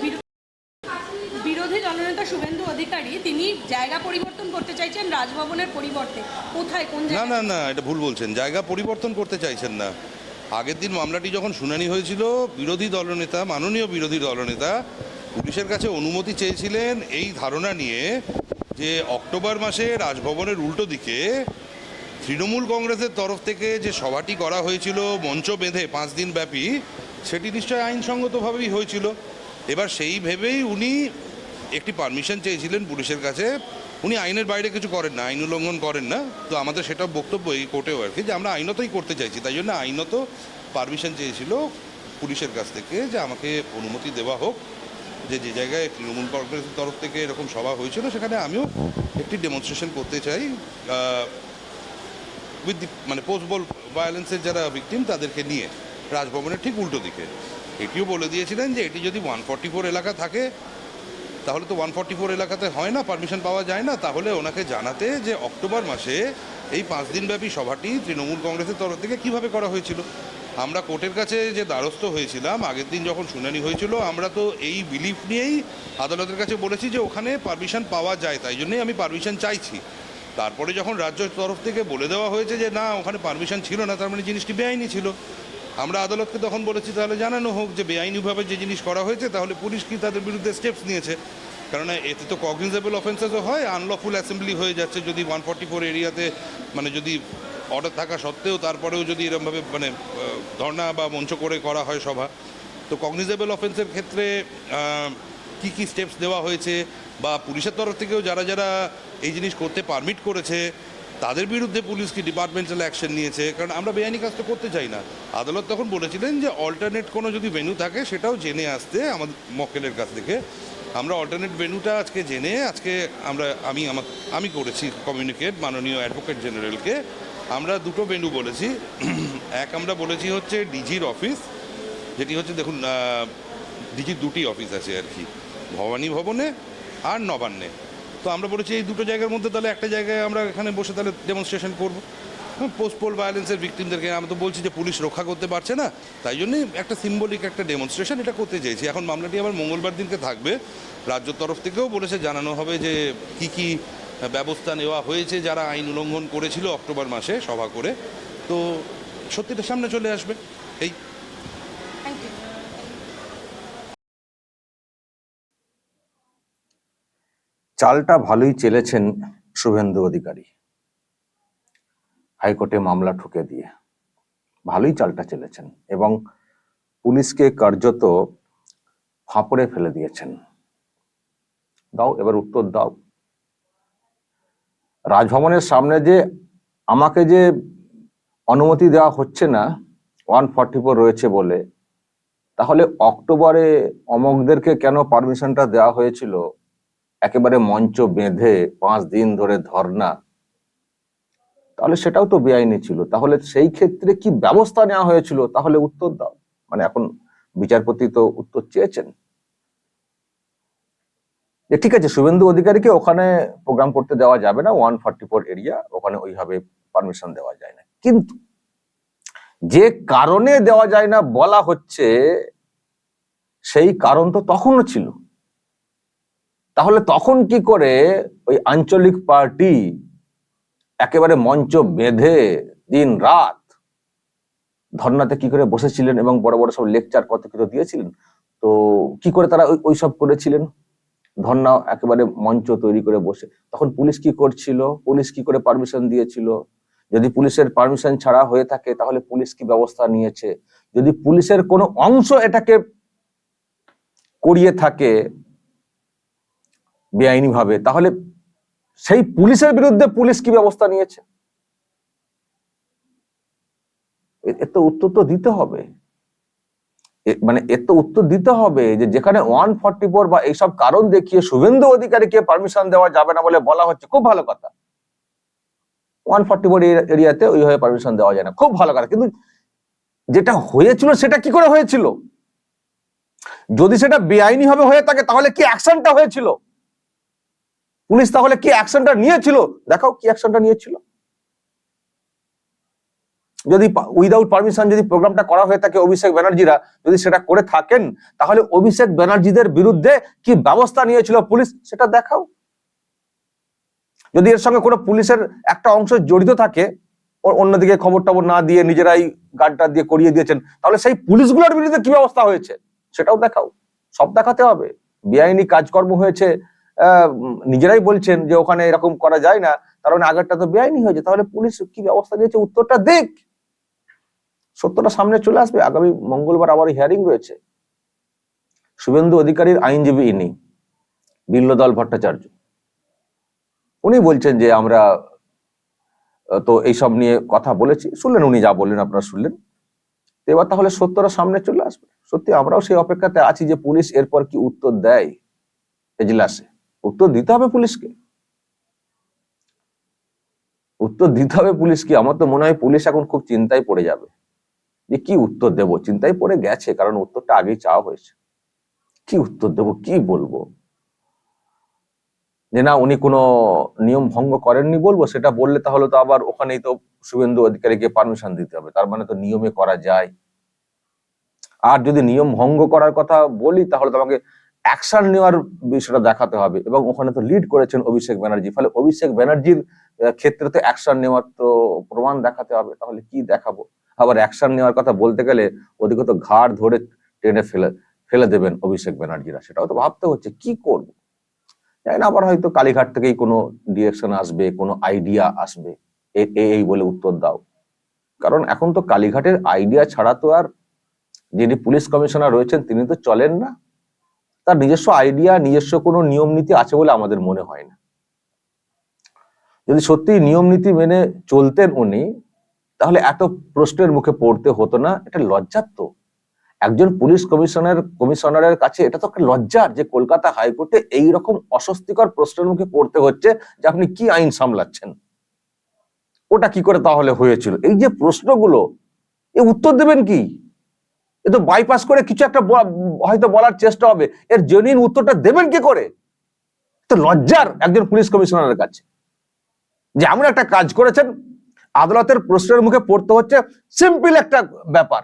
বিরো- বিরোধী দলনেতা শুভেন্দু অধিকারী তিনি জায়গা পরিবর্তন করতে চাইছেন রাজভবনের পরিবর্তে। কোথায়? কোন না না না এটা ভুল বলছেন। জায়গা পরিবর্তন করতে চাইছেন না। আগের দিন মামলাটি যখন শুনানি হয়েছিল বিরোধী দলনেতা মাননীয় বিরোধী দলনেতা পুলিশের কাছে অনুমতি চেয়েছিলেন এই ধারণা নিয়ে যে অক্টোবর মাসে রাজভবনের উল্টো দিকে তৃণমূল কংগ্রেসের তরফ থেকে যে সভাটি করা হয়েছিল মঞ্চ বেঁধে পাঁচ দিন ব্যাপী সেটি নিশ্চয়ই আইনসঙ্গতভাবেই হয়েছিল। এবার সেই ভেবেই উনি একটি পারমিশন চেয়েছিলেন পুলিশের কাছে। উনি আইনের বাইরে কিছু করেন না, আইন উল্লঙ্ঘন করেন না। তো আমাদের সেটা বক্তব্য এই কোর্টেও আর কি, যে আমরা আইনতই করতে চাইছি। তাই জন্য আইনত পারমিশন চেয়েছিল পুলিশের কাছ থেকে যে আমাকে অনুমতি দেওয়া হোক। যে যে জায়গায় তৃণমূল কংগ্রেসের তরফ থেকে এরকম সভা হয়েছিল, সেখানে আমিও একটি ডেমনস্ট্রেশন করতে চাই। উইথ মানে পোস্টবল ভায়োলেন্সের যারা ভিকটিম তাদেরকে নিয়ে রাজভবনের ঠিক উল্টো দিকে। এটিও বলে দিয়েছিলেন যে এটি যদি ওয়ান ফর্টি ফোর এলাকা থাকে, তাহলে তো ওয়ান ফর্টি ফোর এলাকাতে হয় না, পারমিশন পাওয়া যায় না। তাহলে ওনাকে জানাতে যে অক্টোবর মাসে এই পাঁচ দিনব্যাপী সভাটি তৃণমূল কংগ্রেসের তরফ থেকে কীভাবে করা হয়েছিল। আমরা কোর্টের কাছে যে দ্বারস্থ হয়েছিলাম, আগের দিন যখন শুনানি হয়েছিল, আমরা তো এই বিলিফ নিয়েই আদালতের কাছে বলেছি যে ওখানে পারমিশন পাওয়া যায়, তাই জন্যই আমি পারমিশন চাইছি। তারপরে যখন রাজ্যের তরফ থেকে বলে দেওয়া হয়েছে যে না, ওখানে পারমিশন ছিল না, তার মানে জিনিসটি বেআইনি ছিল। আমরা আদালতকে তখন বলেছি, তাহলে জানানো হোক যে বেআইনিভাবে যে জিনিস করা হয়েছে, তাহলে পুলিশ কি তাদের বিরুদ্ধে স্টেপস নিয়েছে? কারণ এতে তো কগনিজেবল অফেন্সেসও হয় আনলফুল অ্যাসেম্বলি হয়ে যাচ্ছে যদি ওয়ান ফর্টি ফোর এরিয়াতে মানে যদি অর্ডার থাকা সত্ত্বেও তারপরেও যদি এরমভাবে মানে ধর্ণা বা মঞ্চ করে করা হয় সভা, তো কগনিজেবল অফেন্সের ক্ষেত্রে কি কি স্টেপস দেওয়া হয়েছে বা পুলিশের তরফ থেকেও যারা যারা এই জিনিস করতে পারমিট করেছে তাদের বিরুদ্ধে পুলিশ কি ডিপার্টমেন্টাল অ্যাকশন নিয়েছে? কারণ আমরা বেআইনি কাজ তো করতে চাই না। আদালত তখন বলেছিলেন যে অল্টারনেট কোনো যদি ভেন্যু থাকে, সেটাও জেনে আসতে আমাদের মক্কেলের কাছ থেকে। আমরা অল্টারনেট ভেন্যুটা আজকে জেনে, আজকে আমরা, আমি আমার, আমি করেছি কমিউনিকেট মাননীয় অ্যাডভোকেট জেনারেলকে আমরা দুটো ভেন্যু বলেছি। এক আমরা বলেছি হচ্ছে ডিজির অফিস যেটি হচ্ছে দেখুন ডিজির দুটি অফিস আছে আর কি। ভবানী ভবনে আর নবান্নে। তো আমরা বলেছি এই দুটো জায়গার মধ্যে তাহলে একটা জায়গায় আমরা এখানে বসে তাহলে ডেমনস্ট্রেশন করব। পোস্ট পোল ভায়োলেন্সের ভিকটিমদেরকে আমরা তো বলছি যে পুলিশ রক্ষা করতে পারছে না। তাই জন্যই একটা সিম্বলিক একটা ডেমনস্ট্রেশন এটা করতে চাইছি। এখন মামলাটি আবার মঙ্গলবার দিনকে থাকবে। রাজ্য তরফ থেকেও বলেছে, জানানো হবে যে কি কি ব্যবস্থা নেওয়া হয়েছে, যারা আইন উল্লঙ্ঘন করেছিল অক্টোবর মাসে সভা করে। তো সত্যিটা সামনে চলে আসবে। এই চালটা ভালোই চেলেছেন শুভেন্দু অধিকারী। হাইকোর্টে মামলা ঠুকে দিয়ে ভালোই চালটা চেলেছেন এবং পুলিশকে কার্যত ফাঁপড়ে ফেলে দিয়েছেন। দাও, এবার উত্তর দাও। রাজভবনের সামনে যে আমাকে যে অনুমতি দেওয়া হচ্ছে না, ওয়ান ফর্টি ফোর রয়েছে বলে, তাহলে অক্টোবরে অমকদেরকে কেন পারমিশনটা দেওয়া হয়েছিল? একেবারে মঞ্চ বেঁধে পাঁচ দিন ধরে ধর্না তাহলে সেটাও তো বেআইনি ছিল। তাহলে সেই ক্ষেত্রে কি ব্যবস্থা নেওয়া হয়েছিল? তাহলে উত্তর দাও। মানে এখন বিচারপতি তো উত্তর চেয়েছেন। যে ঠিক আছে, শুভেন্দু অধিকারীকে ওখানে প্রোগ্রাম করতে দেওয়া যাবে না, ওয়ান ফর্টি ফোর এরিয়া, ওখানে ওইভাবে পারমিশন দেওয়া যায় না। কিন্তু যে কারণে দেওয়া যায় না বলা হচ্ছে, সেই কারণ তো তখনও ছিল। তাহলে তখন কি করে ওই আঞ্চলিক পার্টি একেবারে মঞ্চ বেঁধে দিন রাত ধর্নাতে কি করে বসেছিলেন এবং বড় বড় সব লেকচার কত কিছু দিয়েছিলেন? তো কি করে তারা ওই- সব করেছিলেন? ধর্না একেবারে মঞ্চ তৈরি করে বসে। তখন পুলিশ কি করছিল? পুলিশ কি করে পারমিশন দিয়েছিল? যদি পুলিশের পারমিশন ছাড়া হয়ে থাকে, তাহলে পুলিশ কি ব্যবস্থা নিয়েছে? যদি পুলিশের কোনো অংশ এটাকে করিয়ে থাকে বেআইনি ভাবে তাহলে সেই পুলিশের বিরুদ্ধে পুলিশ কি ব্যবস্থা নিয়েছে? এ- এর তো উত্তর তো দিতে হবে। মানে এর তো উত্তর দিতে হবে যে যেখানে ওয়ান ফর্টি ফোর বা এইসব কারণ দেখিয়ে শুভেন্দু অধিকারীকে পারমিশন দেওয়া যাবে না বলে বলা হচ্ছে, খুব ভালো কথা। ওয়ান ফর্টি ফোর এরিয়াতে ওইভাবে পারমিশন দেওয়া যায় না, খুব ভালো কথা। কিন্তু যেটা হয়েছিল সেটা কি করে হয়েছিল? যদি সেটা বেআইনি ভাবে হয়ে থাকে, তাহলে কি অ্যাকশনটা হয়েছিল? পুলিশ তাহলে কি অ্যাকশনটা নিয়েছিল? দেখাও কি অ্যাকশনটা নিয়েছিল। যদি উইদাউট পারমিশন যদি প্রোগ্রামটা করা হয়ে থাকে অভিষেক ব্যানার্জিরা, যদি সেটা করে থাকেন, তাহলে অভিষেক ব্যানার্জিদের বিরুদ্ধে কি ব্যবস্থা নিয়েছিল পুলিশ? সেটা দেখাও। যদি এর সঙ্গে কোনো পুলিশের একটা অংশ জড়িত থাকে অন্যদিকে খবর টবর না দিয়ে নিজেরাই গার্ডটা দিয়ে করিয়ে দিয়েছেন, তাহলে সেই পুলিশগুলোর বিরুদ্ধে কি ব্যবস্থা হয়েছে? সেটাও দেখাও। সব দেখাতে হবে। বেআইনি কাজকর্ম হয়েছে। নিজেরাই বলছেন যে ওখানে এরকম করা যায় না কারণ আগেরটা তো বেআইনি হয়েছে তাহলে পুলিশ কি ব্যবস্থা নিয়েছে? উত্তরটা দেখ সত্যটা সামনে চলে আসবে। আগামী মঙ্গলবার আবার হিয়ারিং রয়েছে। শুভেন্দু অধিকারীর আইনজীবী ইনি, বিল্লদল ভট্টাচার্য। উনি বলছেন যে আমরা তো এইসব নিয়ে কথা বলেছি। শুনলেন, উনি যা বললেন আপনারা শুনলেন। এবার তাহলে সত্যটা সামনে চলে আসবে। সত্যি আমরাও সেই অপেক্ষাতে আছি যে পুলিশ এরপর কি উত্তর দেয় এজলাসে। উত্তর দিতে হবে পুলিশকে। উত্তর দিতে হবে পুলিশকে। আমার তো মনে হয় পুলিশ এখন খুব চিন্তায় পড়ে যাবে। যে কি উত্তর দেব? চিন্তায় পড়ে গেছে, কারণ উত্তরটা আগেই চাওয়া হয়েছে। কি উত্তর দেব? কি বলব? যে না, উনি কোনো নিয়ম ভঙ্গ করেননি বলব, সেটা বললে তাহলে তো আবার ওখানেই তো শুভেন্দু অধিকারীকে পারমিশন দিতে হবে। তার মানে তো নিয়মে করা যায়। আর যদি নিয়ম ভঙ্গ করার কথা বলি, তাহলে তো আমাকে অ্যাকশন নেওয়ার বিষয়টা দেখাতে হবে এবং ওখানে তো লিড করেছেন অভিষেক ব্যানার্জি। ফলে অভিষেক ব্যানার্জির ক্ষেত্রে তো অ্যাকশন নেওয়ার তো প্রমাণ দেখাতে হবে, তাহলে কি দেখাবো? আবার অ্যাকশন নেওয়ার কথা বলতে গেলে ওদিকে তো ঘাড় ধরে টেনে ফেলে ফেলে দেবেন অভিষেক ব্যানার্জিরা। সেটাও তো ভাবতে হচ্ছে, কি করব? জানি না, আবার হয়তো কালীঘাট থেকেই কোনো ডিরেকশন আসবে, কোনো আইডিয়া আসবে। এই বলে উত্তর দাও। কারণ এখন তো কালীঘাটের আইডিয়া ছাড়া তো আর যিনি পুলিশ কমিশনার রয়েছেন, তিনি তো চলেন না। তার নিজস্ব আইডিয়া নিজস্ব কোনো নিয়ম নীতি আছে বলে আমাদের মনে হয় না। যদি সত্যি নিয়ম নীতি মেনে চলতেন উনি, তাহলে এত প্রশ্নের মুখে পড়তে হতো না, এটা লজ্জার তো। একজন পুলিশ কমিশনার, কমিশনারের কাছে এটা তো একটা লজ্জার যে কলকাতা হাইকোর্টে এই রকম অস্বস্তিকর প্রশ্নের মুখে পড়তে হচ্ছে যে আপনি কি আইন সামলাচ্ছেন। ওটা কি করে তাহলে হয়েছিল? এই যে প্রশ্নগুলো, এ উত্তর দেবেন কি? এ তো বাইপাস করে কিছু একটা হয়তো বলার চেষ্টা হবে। এর জেনুইন উত্তরটা দেবেন কি করে? তো লজ্জার একজন পুলিশ কমিশনারের কাছে। যে এমন একটা কাজ করেছেন, আদালতের প্রশ্নের মুখে পড়তে হচ্ছে সিম্পল একটা ব্যাপার।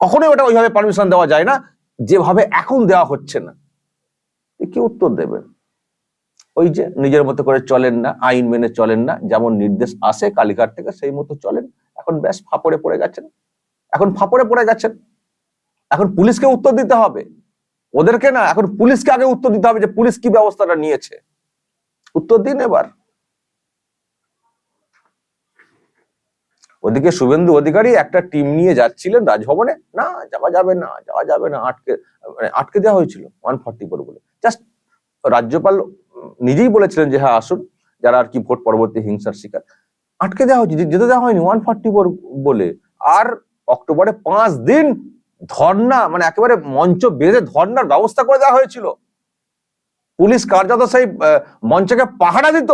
কখনোই ওটা ওইভাবে পারমিশন দেওয়া যায় না, যেভাবে এখন দেওয়া হচ্ছে না। কি উত্তর দেবেন? ওই যে নিজের মতো করে চলেন না, আইন মেনে চলেন না, যেমন নির্দেশ আসে কালীঘাট থেকে, সেই মতো চলেন। এখন ব্যাস ফাপড়ে পড়ে গেছেন। এখন ফাপড়ে পড়ে গেছেন এখন পুলিশকে উত্তর দিতে হবে। ওদেরকে না, এখন পুলিশকে আগে উত্তর দিতে হবে যে পুলিশ কি ব্যবস্থাটা নিয়েছে। উত্তর দিন এবার। ওদিকে শুভেন্দু অধিকারী একটা টিম নিয়ে যাচ্ছিলেন রাজভবনে। না, যাওয়া যাবে না, যাওয়া যাবে না, আটকে মানে আটকে দেওয়া হয়েছিল ওয়ান ফর্টি ফোর বলে। জাস্ট রাজ্যপাল নিজেই বলেছিলেন যে হ্যাঁ আসুন, যারা আর কি ভোট পরবর্তী হিংসার শিকার। আটকে দেওয়া হয়েছে যেতে দেওয়া হয়নি ওয়ান ফর্টি ফোর বলে। আর অক্টোবরে পাঁচ দিন ধর্না মানে একেবারে মঞ্চ বেঁধে ধর্নার ব্যবস্থা করে দেওয়া হয়েছিল। পুলিশ কার্যত সেই মঞ্চকে পাহারা দিত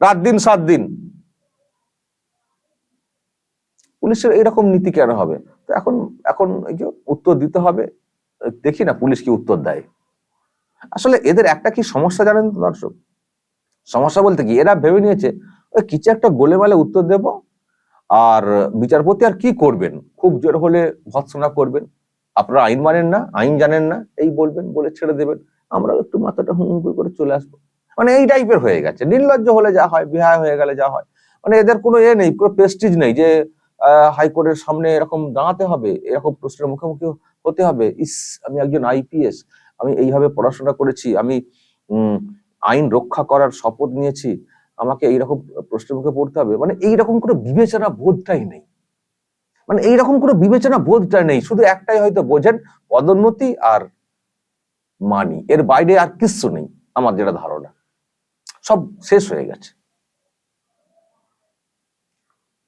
রাত দিন, সাত দিন। পুলিশের এরকম নীতি কেন হবে? তো এখন এখন এই যে উত্তর দিতে হবে, দেখি না পুলিশ কি উত্তর দেয়। আসলে এদের একটা কি সমস্যা জানেন দর্শক? সমস্যা বলতে কি, এরা ভেবে নিয়েছে, ওই কিছু একটা গোলেমালে উত্তর দেব আর বিচারপতি আর কি করবেন? খুব জোর হলে ভৎসনা করবেন। আপনারা আইন মানেন না, আইন জানেন না, এই বলবেন, বলে ছেড়ে দেবেন। আমরাও একটু মাথাটা হুম করে চলে আসব। মানে এই টাইপের হয়ে গেছে। নির্লজ্জ হলে যা হয়, বিহায় হয়ে গেলে যা হয়। মানে এদের কোনো এ নেই, কোনো প্রেস্টিজ নেই যে হাইকোর্টের সামনে এরকম দাঁড়াতে হবে, এরকম প্রশ্নের মুখোমুখি হতে হবে। ইস, আমি একজন আইপিএস আমি এইভাবে পড়াশোনা করেছি, আমি আইন রক্ষা করার শপথ নিয়েছি। আমাকে এইরকম প্রশ্নের মুখে পড়তে হবে। মানে এইরকম কোনো বিবেচনা বোধটাই নেই। মানে এইরকম কোনো বিবেচনা বোধটা নেই। শুধু একটাই হয়তো বোঝেন, পদোন্নতি আর মানি। এর বাইরে আর কিচ্ছু নেই আমার যেটা ধারণা। সব শেষ হয়ে গেছে।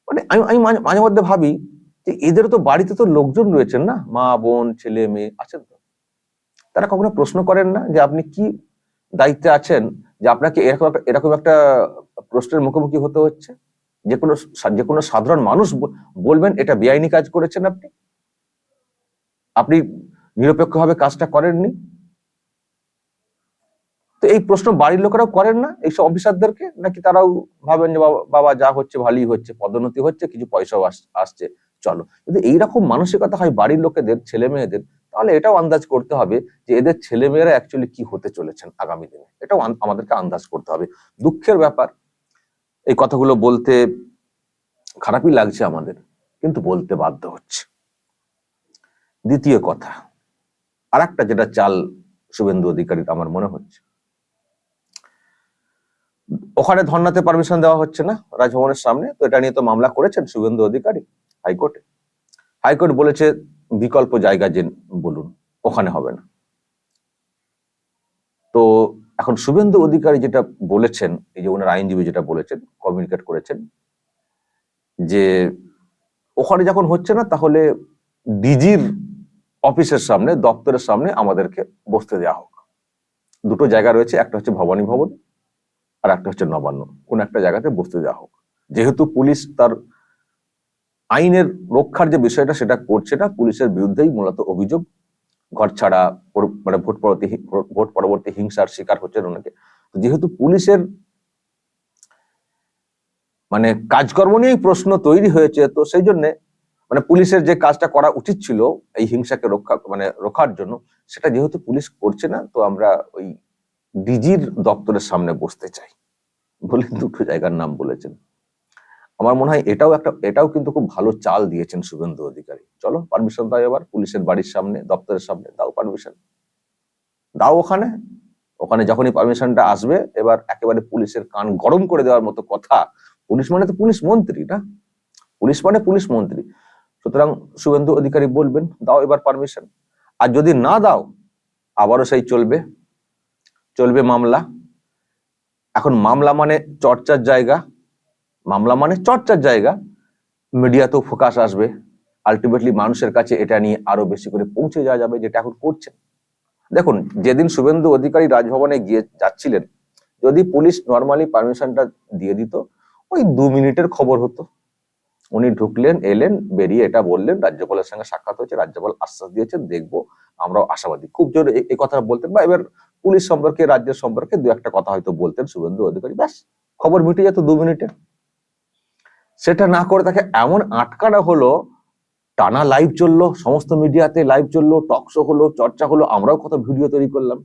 মানে আমি আমি মাঝে- মাঝে মধ্যে ভাবি যে এদের তো বাড়িতে তো লোকজন রয়েছেন না। মা, বোন, ছেলে, মেয়ে আছেন তো। তারা কখনো প্রশ্ন করেন না যে আপনি কি দায়িত্বে আছেন? যে আপনাকে এরকম এরকম একটা প্রশ্নের মুখোমুখি হতে হচ্ছে? যে কোনো যে কোনো সাধারণ মানুষ বলবেন, এটা বেআইনি কাজ করেছেন আপনি? আপনি নিরপেক্ষভাবে কাজটা করেননি? তো এই প্রশ্ন বাড়ির লোকেরাও করেন না? এইসব অফিসারদেরকে? নাকি তারাও ভাবেন যে, বাবা- যা হচ্ছে ভালোই হচ্ছে, পদোন্নতি হচ্ছে, কিছু পয়সাও আস- আসছে, চলো। যদি এইরকম মানসিকতা হয় বাড়ির লোকেদের ছেলে মেয়েদের তাহলে এটাও আন্দাজ করতে হবে যে এদের ছেলেমেয়েরা অ্যাকচুয়ালি কি হতে চলেছেন আগামী দিনে। এটাও আমাদেরকে আন্দাজ করতে হবে। দুঃখের ব্যাপার, এই কথাগুলো বলতে খারাপই লাগছে আমাদের, কিন্তু বলতে বাধ্য হচ্ছে। দ্বিতীয় কথা আর একটা যেটা চাল শুভেন্দু অধিকারীর আমার মনে হচ্ছে, ওখানে ধর্নাতে পারমিশন দেওয়া হচ্ছে না রাজভবনের সামনে, তো এটা নিয়ে তো মামলা করেছেন শুভেন্দু অধিকারী হাইকোর্টে। হাইকোর্ট বলেছে বিকল্প জায়গা ওখানে হবে না। তো এখন শুভেন্দু অধিকারী যেটা বলেছেন, এই যে ওনার আইনজীবী যেটা বলেছেন কমিউনিকেট করেছেন, যে ওখানে যখন হচ্ছে না, তাহলে ডিজির অফিসের সামনে, দপ্তরের সামনে আমাদেরকে বসতে দেওয়া হোক। দুটো জায়গা রয়েছে, একটা হচ্ছে ভবানী ভবন আর একটা হচ্ছে নবান্ন। কোন একটা জায়গাতে বসতে দেওয়া হোক। যেহেতু পুলিশ তার আইনের রক্ষার যে বিষয়টা, সেটা করছে না, পুলিশের বিরুদ্ধেই মূলত অভিযোগ ঘর ছাড়া মানে ভোট পরবর্তী ভোট পরবর্তী হিংসার শিকার হচ্ছে অনেকে। যেহেতু পুলিশের মানে কাজকর্ম নিয়েই প্রশ্ন তৈরি হয়েছে, তো সেই জন্য মানে পুলিশের যে কাজটা করা উচিত ছিল, এই হিংসাকে রক্ষা মানে রক্ষার জন্য, সেটা যেহেতু পুলিশ করছে না, তো আমরা ওই ডিজির দপ্তরের সামনে বসতে চাই, বলে দুটো জায়গার নাম বলেছেন। আমার মনে হয় এটাও একটা, এটাও কিন্তু খুব ভালো চাল দিয়েছেন শুভেন্দু অধিকারী। চলো পারমিশন দাও এবার, পুলিশের বাড়ির সামনে, দপ্তরের সামনে, দাও পারমিশন দাও ওখানে। ওখানে যখনই পারমিশনটা আসবে, এবার একেবারে পুলিশের কান গরম করে দেওয়ার মতো কথা। পুলিশ মানে তো পুলিশ মন্ত্রী না? পুলিশ মানে পুলিশ মন্ত্রী। সুতরাং শুভেন্দু অধিকারী বলবেন, দাও এবার পারমিশন আর যদি না দাও, আবারও সেই চলবে। চলবে মামলা। এখন মামলা মানে চর্চার জায়গা। মামলা মানে চর্চার জায়গা। মিডিয়াতেও ফোকাস আসবে। আলটিমেটলি মানুষের কাছে এটা নিয়ে আরও বেশি করে পৌঁছে যাওয়া যাবে যেটা এখন করছেন দেখুন, যেদিন শুভেন্দু অধিকারী রাজভবনে গিয়ে যাচ্ছিলেন, যদি পুলিশ নর্মালি পারমিশনটা দিয়ে দিত, ওই দু মিনিটের খবর হতো। উনি ঢুকলেন, এলেন, বেরিয়ে এটা বললেন, রাজ্যপালের সঙ্গে সাক্ষাৎ হয়েছে, রাজ্যপাল আশ্বাস দিয়েছেন, দেখব, আমরাও আশাবাদী। খুব জোরে এই কথা বলতেন বা এবার পুলিশ সম্পর্কে রাজ্যের সম্পর্কে দু একটা কথা হয়তো বলতেন শুভেন্দু অধিকারী। ব্যাস, খবর মিটে যেত দু মিনিটে। সেটা না করে তাকে এমন আটকানো হলো টানা লাইভ চলল, সমস্ত মিডিয়াতে লাইভ চলল টক শো হলো, চর্চা হলো, আমরাও কত ভিডিও তৈরি করলাম।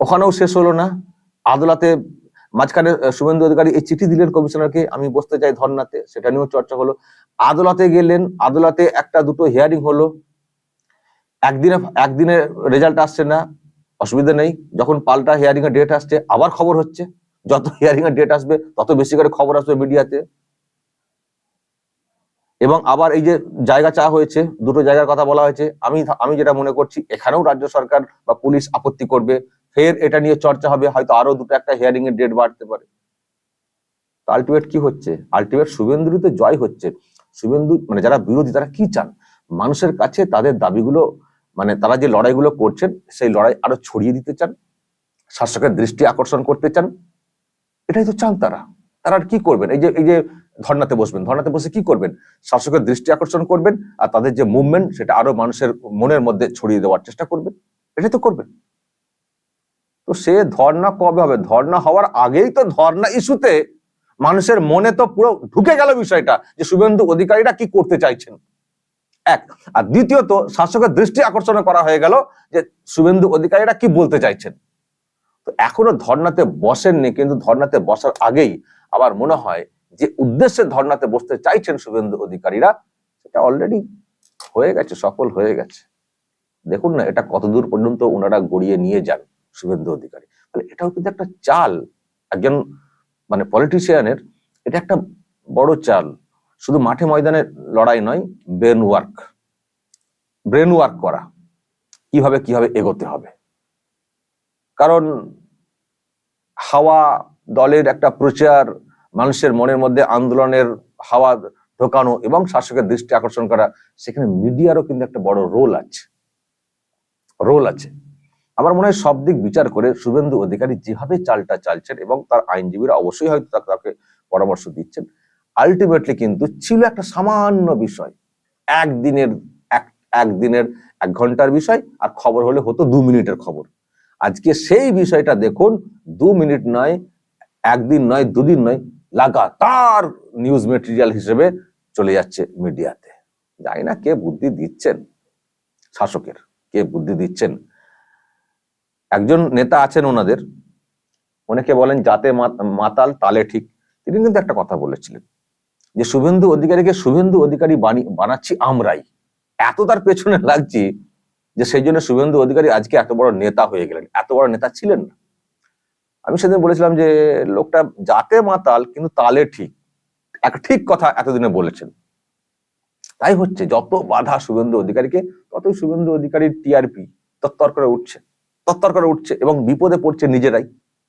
ওখানেও শেষ হলো না। আদালতে মাঝখানে শুভেন্দু অধিকারী এই চিঠি দিলেন কমিশনারকে আমি বসতে চাই ধর্নাতে, সেটা নিয়েও চর্চা হলো। আদালতে গেলেন, আদালতে একটা দুটো হিয়ারিং হলো। একদিনে একদিনে রেজাল্ট আসছে না, অসুবিধা নেই। যখন পাল্টা হিয়ারিং এর ডেট আসছে, আবার খবর হচ্ছে। যত হিয়ারিং এর ডেট আসবে, তত বেশি করে খবর আসবে মিডিয়াতে এবং আবার এই যে জায়গা চা হয়েছে, দুটো জায়গার কথা বলা হয়েছে, আমি আমি যেটা মনে করছি, এখানেও রাজ্য সরকার বা পুলিশ আপত্তি করবে, ফের এটা নিয়ে চর্চা হবে, হয়তো আরও দুটো একটা হিয়ারিং এর ডেট বাড়তে পারে। আলটিমেট কি হচ্ছে? আলটিমেট শুভেন্দুরই তো জয় হচ্ছে। শুভেন্দু মানে যারা বিরোধী, তারা কি চান? মানুষের কাছে তাদের দাবিগুলো মানে তারা যে লড়াইগুলো করছেন, সেই লড়াই আরও ছড়িয়ে দিতে চান, শাসকের দৃষ্টি আকর্ষণ করতে চান, এটাই তো চান তারা। তারা আর কি করবেন? এই যে এই যে ধর্নাতে বসবেন। ধর্নাতে বসে কি করবেন? শাসকের দৃষ্টি আকর্ষণ করবেন আর তাদের যে মুভমেন্ট সেটা আরও মানুষের মনের মধ্যে ছড়িয়ে দেওয়ার চেষ্টা করবেন। এটাই তো করবেন। তো সে ধর্না কবে হবে? ধর্না হওয়ার আগেই তো ধর্না ইস্যুতে মানুষের মনে তো পুরো ঢুকে গেল বিষয়টা যে শুভেন্দু অধিকারীরা কি করতে চাইছেন। এক। আর দ্বিতীয়ত, শাসকের দৃষ্টি আকর্ষণ করা হয়ে গেল যে শুভেন্দু অধিকারীরা কি বলতে চাইছেন। তো এখনও ধর্নাতে বসেননি, কিন্তু ধর্নাতে বসার আগেই আবার মনে হয় যে উদ্দেশ্যে ধর্নাতে বসতে চাইছেন শুভেন্দু অধিকারীরা, সেটা অলরেডি হয়ে গেছে, সফল হয়ে গেছে। দেখুন না, এটা কতদূর পর্যন্ত ওনারা গড়িয়ে নিয়ে যান শুভেন্দু অধিকারী। তাহলে এটাও কিন্তু একটা চাল। একজন মানে পলিটিশিয়ানের এটা একটা বড় চাল। শুধু মাঠে ময়দানে লড়াই নয় ব্রেন ওয়ার্ক ব্রেন ওয়ার্ক করা। কীভাবে কীভাবে এগোতে হবে। কারণ হাওয়া দলের একটা প্রচার মানুষের মনের মধ্যে আন্দোলনের হাওয়া ঢোকানো এবং শাসকের দৃষ্টি আকর্ষণ করা, সেখানে মিডিয়ারও কিন্তু একটা বড় রোল আছে। রোল আছে। আমার মনে হয় সব দিক বিচার করে শুভেন্দু অধিকারী যেভাবে চালটা চালছেন এবং তার আইনজীবীরা অবশ্যই হয়তো তাকে- তাকে পরামর্শ দিচ্ছেন আলটিমেটলি কিন্তু ছিল একটা সামান্য বিষয়। একদিনের, এক একদিনের এক ঘণ্টার বিষয় আর খবর হলে হতো দু মিনিটের খবর। আজকে সেই বিষয়টা দেখুন, দু মিনিট নয়, একদিন নয়, দুদিন নয় লাগাতার নিউজ মেটেরিয়াল হিসেবে চলে যাচ্ছে মিডিয়াতে জানি না কে বুদ্ধি দিচ্ছেন শাসকের, কে বুদ্ধি দিচ্ছেন। একজন নেতা আছেন ওনাদের অনেকে বলেন যাতে মাতাল তালে ঠিক। তিনি কিন্তু একটা কথা বলেছিলেন, যে শুভেন্দু অধিকারীকে শুভেন্দু অধিকারী বানি- বানাচ্ছি আমরাই। এত তার পেছনে লাগছি যে সেই জন্য শুভেন্দু অধিকারী আজকে এত বড় নেতা হয়ে গেলেন। এত বড় নেতা ছিলেন না। আমি সেদিন বলেছিলাম যে, লোকটা যাতে মাতাল, কিন্তু তালে ঠিক। এক ঠিক কথা এতদিনে বলেছেন। তাই হচ্ছে, যত বাধা শুভেন্দু অধিকারীকে, ততই শুভেন্দু অধিকারীর টিআরপি তত্তর করে উঠছে। তত্তর করে উঠছে এবং বিপদে পড়ছে নিজেরাই।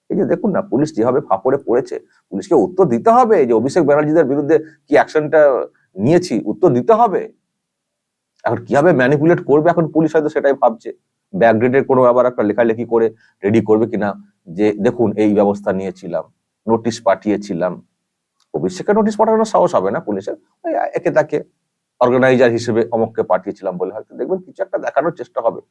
এই যে দেখুন না, পুলিশ যেভাবে ফাপড়ে পড়েছে, পুলিশকে উত্তর দিতে হবে যে, অভিষেক ব্যানার্জিদের বিরুদ্ধে কি অ্যাকশনটা নিয়েছি, উত্তর দিতে হবে? এখন কীভাবে ম্যানিপুলেট করবে এখন পুলিশ হয়তো সেটাই ভাবছে। ব্যাকডেটের কোনো আবার একটা লেখালেখি করে রেডি করবে কিনা? যে দেখুন, এই ব্যবস্থা নিয়েছিলাম, নোটিশ পাঠিয়েছিলাম। অভিষেকের নোটিশ পাঠানোর সাহস হবে না পুলিশের। একে তাকে অর্গানাইজার হিসেবে অমককে পাঠিয়েছিলাম বলে হয়তো দেখবেন কিছু একটা দেখানোর চেষ্টা হবে।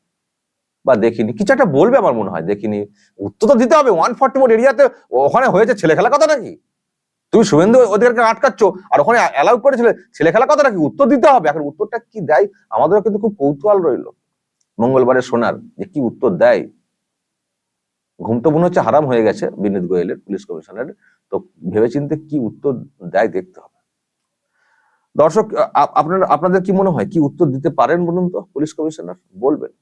বা দেখিনি। কিছু একটা বলবে আমার মনে হয়, দেখিনি। উত্তর তো দিতে হবে। ওয়ান ফর্টি ফোর এরিয়াতে ওখানে হয়েছে ছেলে খেলা কথা নাকি? তুমি শুভেন্দু ওদেরকে আটকাচ্ছ আর ওখানে অ্যালাউ করেছিলে ছেলে খেলা কথা নাকি? উত্তর দিতে হবে। এখন উত্তরটা কি দেয়? আমাদেরও কিন্তু খুব কৌতূহল রইল। মঙ্গলবারে শোনার যে কি উত্তর দেয়? ঘুম তো মনে হচ্ছে হারাম হয়ে গেছে বিনীত গোয়েলের, পুলিশ কমিশনারের। তো ভেবেচিন্তে কি উত্তর দেয় দেখতে হবে। দর্শক আপনার, আপনাদের কি মনে হয়, কি উত্তর দিতে পারেন বলুন তো পুলিশ কমিশনার? বলবেন।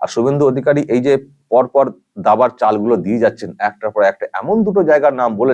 আর শুভেন্দু অধিকারী এই যে পরপর দাবার চালগুলো দিয়ে যাচ্ছেন, একটার পর একটা, এমন দুটো জায়গার নাম বলে